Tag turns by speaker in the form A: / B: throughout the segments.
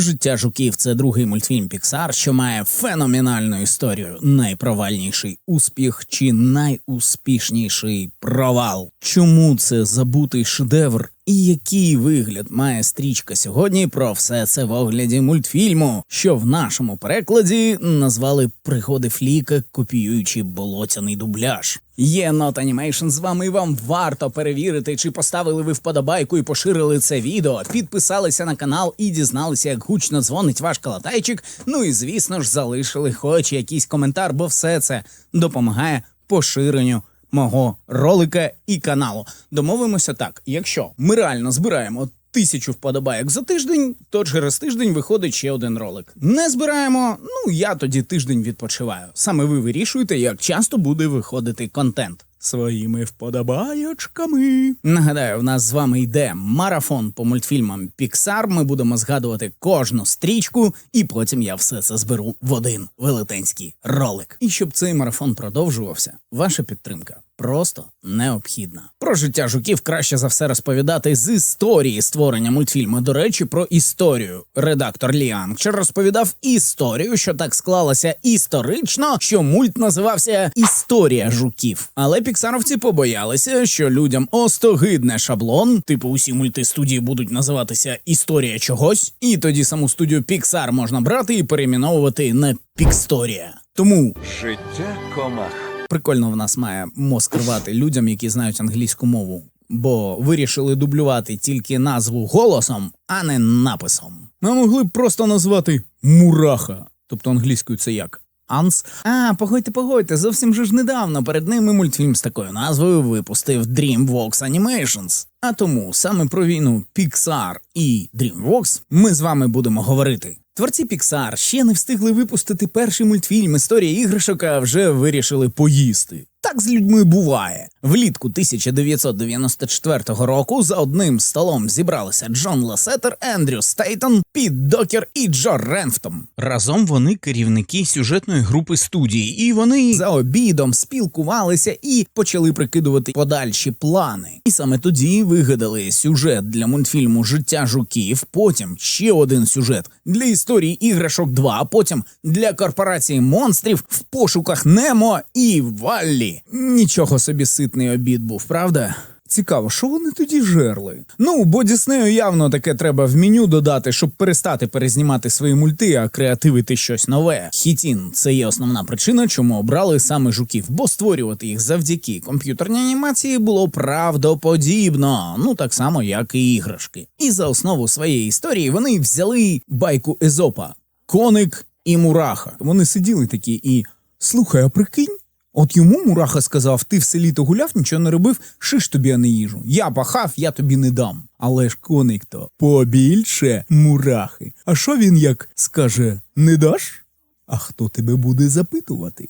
A: Життя жуків це другий мультфільм Піксар, що має феноменальну історію. Найпровальніший успіх чи найуспішніший провал. Чому це забутий шедевр? І який вигляд має стрічка сьогодні? Про все це в огляді мультфільму, що в нашому перекладі назвали пригоди Фліка, копіюючи болотяний дубляж. Є Not Animation з вами, і вам варто перевірити, чи поставили ви вподобайку і поширили це відео, підписалися на канал і дізналися, як гучно дзвонить ваш калатайчик. Ну і звісно ж, залишили хоч якийсь коментар, бо все це допомагає поширенню мого ролика і каналу. Домовимося так: якщо ми реально збираємо тисячу вподобайок за тиждень, то через тиждень виходить ще один ролик. Не збираємо, ну я тоді тиждень відпочиваю. Саме ви вирішуєте, як часто буде виходити контент. Своїми вподобайочками. Нагадаю, в нас з вами йде марафон по мультфільмам Pixar. Ми будемо згадувати кожну стрічку, і потім я все це зберу в один велетенський ролик. І щоб цей марафон продовжувався, ваша підтримка просто необхідна. Про життя жуків краще за все розповідати з історії створення мультфільму. До речі, про історію. Редактор Лі розповідав історію, що так склалася історично, що мульт називався Історія жуків. Але піксаровці побоялися, що людям остогидне шаблон, типу усі мульти студії будуть називатися Історія чогось, і тоді саму студію Pixar можна брати і перейменовувати на Піксторія. Тому
B: Життя комах.
A: Прикольно в нас має мозк рвати людям, які знають англійську мову, бо вирішили дублювати тільки назву голосом, а не написом. Ми могли б просто назвати Мураха, тобто англійською це як. Анс. А, погодьте, погодьте, зовсім же ж недавно перед ними мультфільм з такою назвою випустив DreamWorks Animations. А тому саме про війну Pixar і DreamWorks ми з вами будемо говорити. Творці Pixar ще не встигли випустити перший мультфільм Історія іграшок, а вже вирішили поїсти. Так з людьми буває. Влітку 1994 року за одним столом зібралися Джон Ласетер, Ендрю Стейтон, Піт Докер і Джо Ренфтом. Разом вони керівники сюжетної групи студії, і вони за обідом спілкувалися і почали прикидувати подальші плани. І саме тоді вигадали сюжет для мультфільму Життя жуків. Потім ще один сюжет для історії іграшок 2, а потім для корпорації монстрів в пошуках Немо і Валлі. Нічого собі ситний обід був, правда? Цікаво, що вони тоді жерли? Ну, бо Діснею явно таке треба в меню додати, щоб перестати перезнімати свої мульти, а креативити щось нове. Хітін це є основна причина, чому обрали саме жуків, бо створювати їх завдяки комп'ютерній анімації було правдоподібно, ну так само, як і іграшки. І за основу своєї історії вони взяли байку Езопа, коник і мураха. Вони сиділи такі і слухай, а прикинь. От йому Мураха сказав: ти все літо гуляв, нічого не робив, шиш тобі, а не їжу. Я пахав, я тобі не дам. Але ж коник то побільше мурахи. А що він як скаже, не даш? А хто тебе буде запитувати?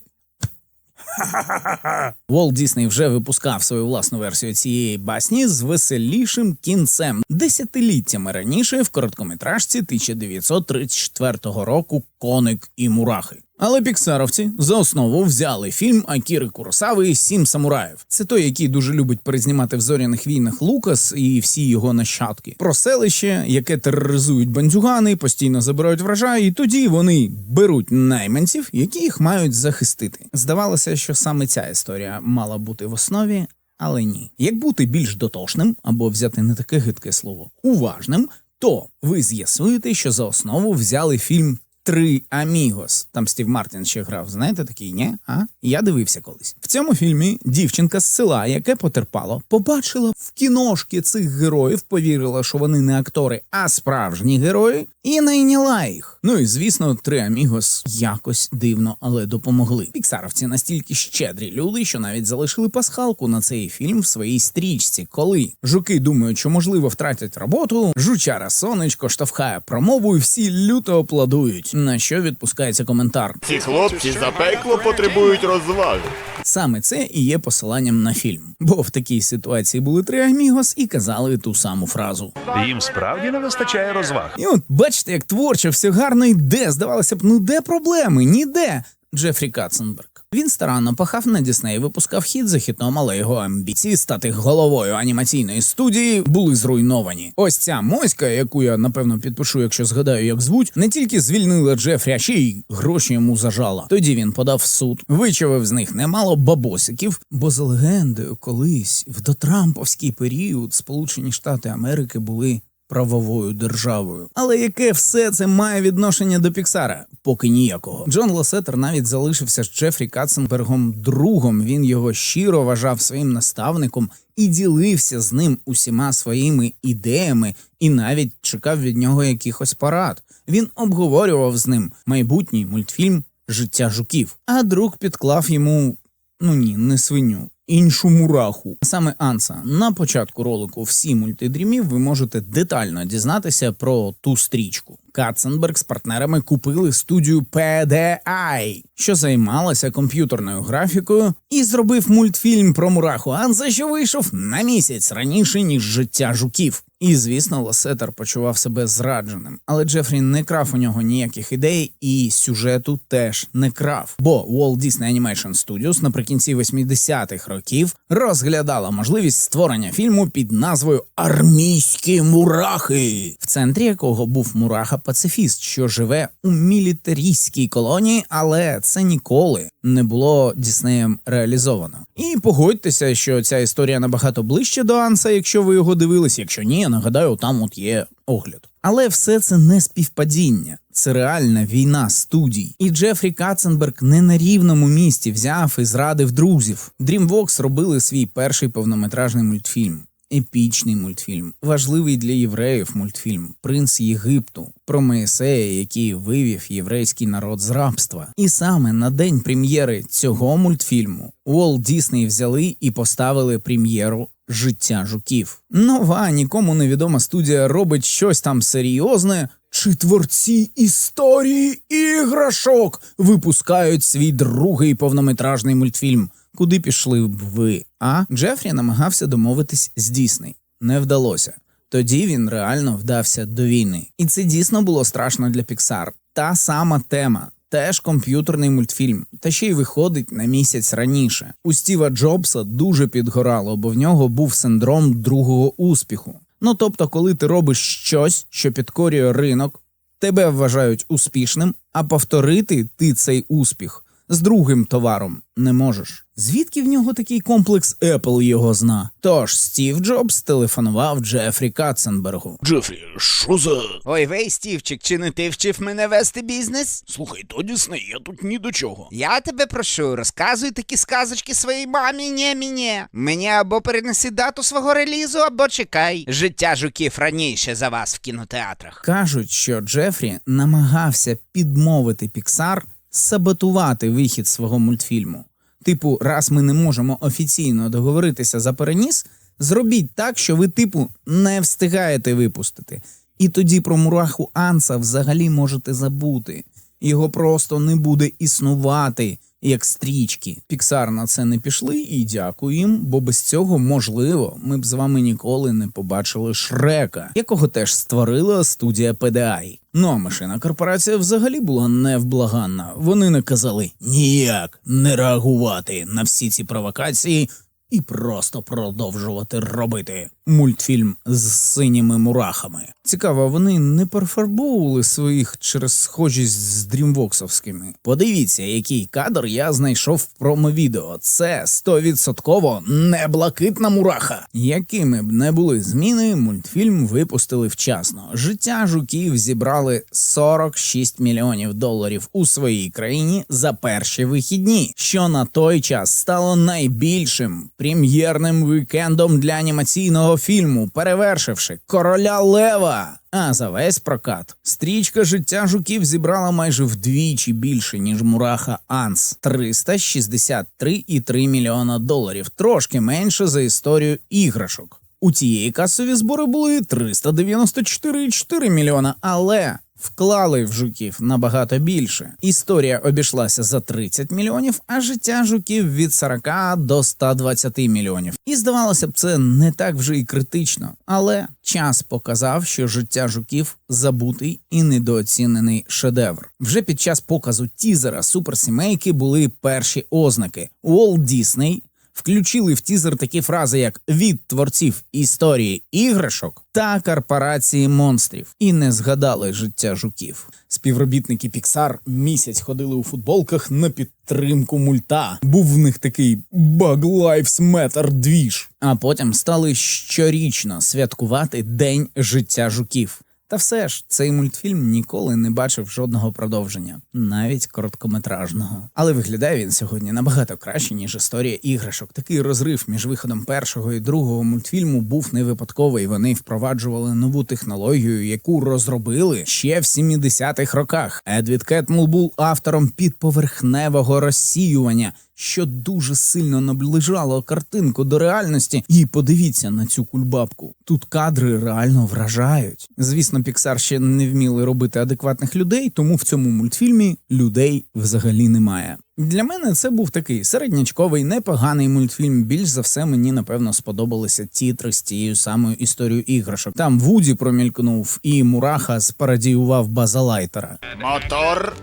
A: Волт Дісней вже випускав свою власну версію цієї басні з веселішим кінцем десятиліттями раніше в короткометражці 1934 року Коник і Мурахи. Але піксаровці за основу взяли фільм Акіри Куросави Сім самураїв. Це той, який дуже любить перезнімати в зоряних війнах Лукас і всі його нащадки. Про селище, яке тероризують бандюгани, постійно забирають врожай, і тоді вони беруть найманців, які їх мають захистити. Здавалося, що саме ця історія мала бути в основі. Але ні, як бути більш дотошним або взяти не таке гидке слово уважним, то ви з'ясуєте, що за основу взяли фільм Три Амігос. Там Стів Мартін ще грав. Знаєте такий, ні? А? Я дивився колись. В цьому фільмі дівчинка з села, яке потерпало, побачила в кіношки цих героїв, повірила, що вони не актори, а справжні герої, і найняла їх. Ну і звісно, три Амігос якось дивно, але допомогли. Піксаровці настільки щедрі люди, що навіть залишили пасхалку на цей фільм в своїй стрічці. Коли жуки думають, що можливо втратять роботу, жучара сонечко штовхає промову, і всі люто аплодують. На що відпускається коментар.
C: Ці хлопці за пекло потребують розваги.
A: Саме це і є посиланням на фільм. Бо в такій ситуації були три амігос і казали ту саму фразу.
D: Їм справді не вистачає розваг.
A: І от бачите, як творчо все гарно йде. Здавалося б, ну де проблеми? Ніде. Джефрі Катценберг. Він старанно пахав на Дісней, випускав хід за хітом, але його амбіції стати головою анімаційної студії були зруйновані. Ось ця моська, яку я напевно підпишу, якщо згадаю, як звуть, не тільки звільнила Джефрі, а ще й гроші йому зажала. Тоді він подав суд, вичавив з них немало бабосиків, бо за легендою, колись в дотрамповський період Сполучені Штати Америки були правовою державою. Але яке все це має відношення до Піксара? Поки ніякого. Джон Лосетер навіть залишився з Джефрі Катценбергом другом. Він його щиро вважав своїм наставником і ділився з ним усіма своїми ідеями, і навіть чекав від нього якихось порад. Він обговорював з ним майбутній мультфільм Життя жуків. А друг підклав йому ну ні, не свиню. Іншу мураху. Саме Анса. На початку ролику всі мультидрімів ви можете детально дізнатися про ту стрічку. Катценберг з партнерами купили студію PDI, що займалася комп'ютерною графікою, і зробив мультфільм про мураху Анса, що вийшов на місяць раніше ніж життя жуків. І звісно, Ласетер почував себе зрадженим, але Джефрі не крав у нього ніяких ідей, і сюжету теж не крав. Бо Walt Disney Animation Studios наприкінці 80-х років розглядала можливість створення фільму під назвою Армійські мурахи, в центрі якого був мураха пацифіст, що живе у мілітарійській колонії, але це ніколи не було Діснеєм реалізовано. І погодьтеся, що ця історія набагато ближче до Анса, якщо ви його дивились. Якщо ні, я нагадаю, там от є огляд. Але все це не співпадіння, це реальна війна студій. І Джефрі Катценберг не на рівному місці взяв і зрадив друзів. DreamWorks робили свій перший повнометражний мультфільм. Епічний мультфільм, важливий для євреїв мультфільм Принц Єгипту про Моїсея, який вивів єврейський народ з рабства. І саме на день прем'єри цього мультфільму Уолт Дісней взяли і поставили прем'єру Життя жуків. Нова нікому невідома студія робить щось там серйозне. Чи творці історії іграшок випускають свій другий повнометражний мультфільм? Куди пішли б ви? А Джефрі намагався домовитись з Дісней. Не вдалося. Тоді він реально вдався до війни. І це дійсно було страшно для Піксар. Та сама тема. Теж комп'ютерний мультфільм, та ще й виходить на місяць раніше. У Стіва Джобса дуже підгорало, бо в нього був синдром другого успіху. Ну тобто, коли ти робиш щось, що підкорює ринок, тебе вважають успішним, а повторити ти цей успіх з другим товаром не можеш. Звідки в нього такий комплекс Apple його зна? Тож Стів Джобс телефонував Джефрі Катценбергу.
C: Джефрі, що за.
B: Ой, вей, Стівчик, чи не ти вчив мене вести бізнес?
C: Слухай, то Дісней, я тут ні до чого.
B: Я тебе прошу, розказуй такі сказочки своїй мамі, не мені. Мені або перенеси дату свого релізу, або чекай. Життя жуків раніше за вас в кінотеатрах.
A: Кажуть, що Джефрі намагався підмовити Піксар саботувати вихід свого мультфільму. Типу, раз ми не можемо офіційно договоритися за переніс, зробіть так, що ви, типу, не встигаєте випустити. І тоді про мураху Анса взагалі можете забути. Його просто не буде існувати як стрічки. Піксар на це не пішли, і дякую їм, бо без цього, можливо, ми б з вами ніколи не побачили Шрека, якого теж створила студія PDI. Ну а машина корпорація взагалі була невблаганна. Вони не казали ніяк не реагувати на всі ці провокації і просто продовжувати робити мультфільм з синіми мурахами. Цікаво, вони не перефарбовували своїх через схожість з дрімвоксовськими. Подивіться, який кадр я знайшов в промовідео. Це стовідсотково не блакитна мураха. Якими б не були зміни, мультфільм випустили вчасно. Життя жуків зібрали 46 мільйонів доларів у своїй країні за перші вихідні, що на той час стало найбільшим прем'єрним вікендом для анімаційного фільму, перевершивши короля Лева. А за весь прокат стрічка життя жуків зібрала майже вдвічі більше ніж мураха Анс 363,3 мільйона доларів, трошки менше за історію іграшок. У цієї касові збори були 394,4 мільйона, але Вклали в жуків набагато більше. Історія обійшлася за 30 мільйонів, а життя жуків від 40 до 120 мільйонів. І здавалося б, це не так вже і критично. Але час показав, що життя жуків забутий і недооцінений шедевр. Вже під час показу тізера суперсімейки були перші ознаки. Уолт Дісней включили в тізер такі фрази, як від творців історії іграшок та корпорації монстрів, і не згадали життя жуків. Співробітники Pixar місяць ходили у футболках на підтримку мульта. Був в них такий Bug Lives Matter двіж. А потім стали щорічно святкувати День життя жуків. Та все ж цей мультфільм ніколи не бачив жодного продовження, навіть короткометражного. Але виглядає він сьогодні набагато краще, ніж історія іграшок. Такий розрив між виходом першого і другого мультфільму був не випадковий. Вони впроваджували нову технологію, яку розробили ще в 70-х роках. Едвід Кетмул був автором підповерхневого розсіювання. Що дуже сильно наближало картинку до реальності, і подивіться на цю кульбабку. Тут кадри реально вражають. Звісно, Піксар ще не вміли робити адекватних людей, тому в цьому мультфільмі людей взагалі немає. Для мене це був такий середнячковий, непоганий мультфільм. Більш за все мені напевно сподобалися тітри з тією самою історією іграшок. Там Вуді промількнув, і Мураха спарадіював База Лайтера.
E: Мотор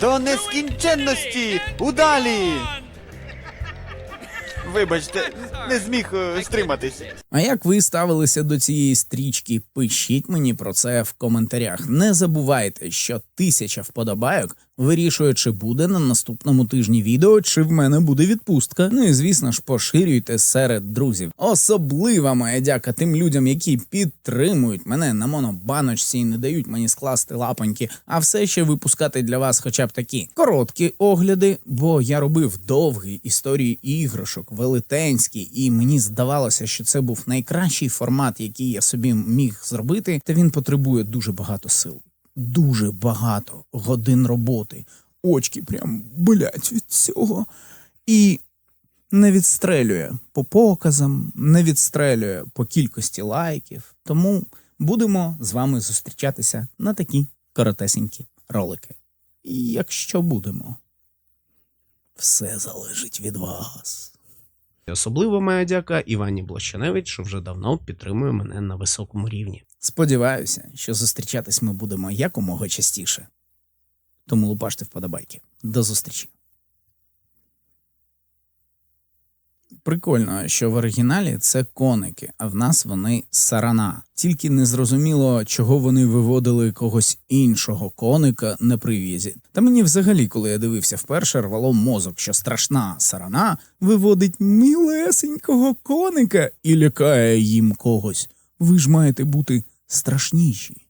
E: до нескінченності удалі. Вибачте, не зміг е, стриматись.
A: А як ви ставилися до цієї стрічки? Пишіть мені про це в коментарях. Не забувайте, що тисяча вподобайок вирішує, чи буде на наступному тижні відео, чи в мене буде відпустка. Ну і звісно ж, поширюйте серед друзів. Особлива моя дяка тим людям, які підтримують мене на монобаночці і не дають мені скласти лапоньки, а все ще випускати для вас, хоча б такі короткі огляди, бо я робив довгі історії іграшок, велетенські, і мені здавалося, що це був найкращий формат, який я собі міг зробити, та він потребує дуже багато сил. Дуже багато годин роботи. Очки прям болять від цього. І не відстрелює по показам, не відстрелює по кількості лайків. Тому будемо з вами зустрічатися на такі коротесенькі ролики. І якщо будемо, все залежить від вас.
F: Особливо моя дяка Івані Блощаневич, що вже давно підтримує мене на високому рівні.
A: Сподіваюся, що зустрічатись ми будемо якомога частіше. Тому лупаште вподобайки. До зустрічі. Прикольно, що в оригіналі це коники, а в нас вони сарана. Тільки не зрозуміло, чого вони виводили когось іншого коника на привізі. Та мені взагалі, коли я дивився вперше, рвало мозок, що страшна сарана виводить мілесенького коника і лякає їм когось. Ви ж маєте бути страшніші.